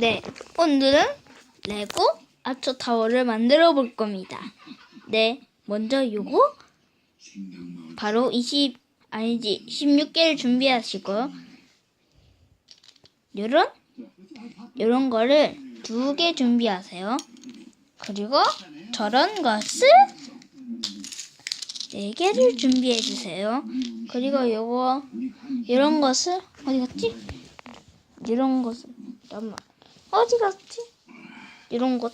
네, 오늘은 레고 아초 타워를 만들어 볼 겁니다. 네, 먼저 요거 바로 20 아니지 16개를 준비하시고요. 요런 요런 거를 두 개 준비하세요. 그리고 저런 것을 네 개를 준비해 주세요. 그리고 요거 이런 것을 어디 갔지? 이런 것을 잠깐만 어디 갔지? 이런 것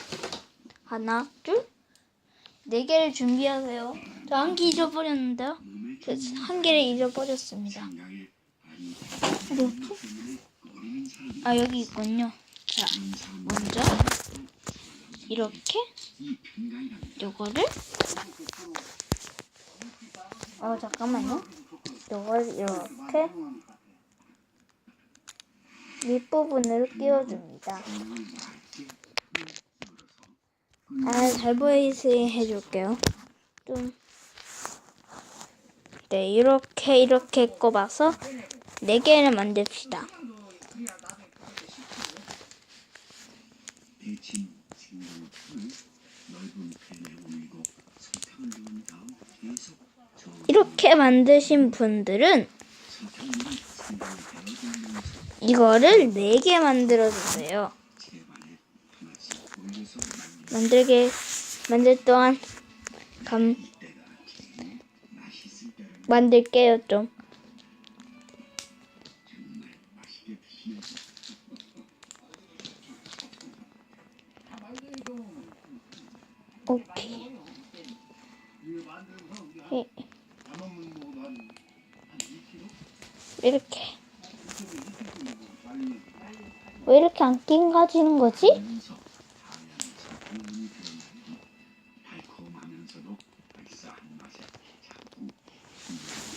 하나 둘네 개를 준비하세요. 저 한 개 잊어버렸는데요. 저한 개를 잊어버렸습니다. 어디? 아 여기 있군요. 자 먼저 이렇게 요거를 어 잠깐만요. 요걸 이렇게 밑부분을 끼워줍니다. 아, 잘 보이게 해줄게요. 좀. 네, 이렇게, 이렇게 꼽아서 네 개를 만듭시다. 이렇게 만드신 분들은 설탕물이 생명을 배어들면서 이거를 네개 만들어주세요. 만들게, 만들 동안 감, 만들게요, 좀. 오케이. 이- 이렇게. 왜 이렇게 안 낑가지는 거지?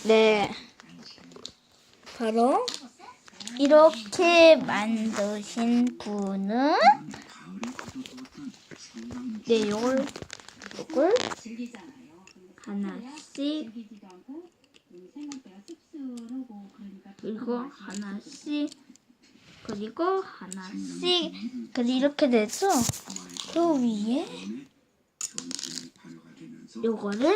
네. 바로 이렇게 만드신 분은 네, 요걸 요걸 즐기잖아요. 하나씩 그리고 하나씩 그리고 하나씩 그리고 이렇게 돼서 그 위에 요거를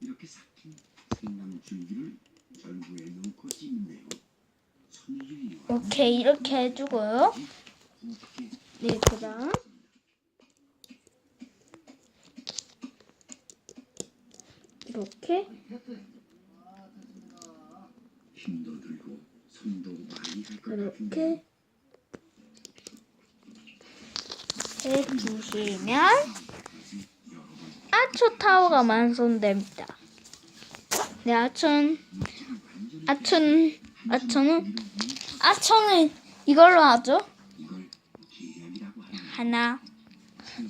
이렇게 삭힌 생강 줄기를 절구에 넣고. 손질이 이렇게 이렇게 해주고요. 네, 그다음 이렇게 힘도 들고 이 이렇게 해주시면 아초 타워가 완성됩니다. 네, 아촌, 아촌, 아촌은, 아촌은 이걸로 하죠. 하나, 생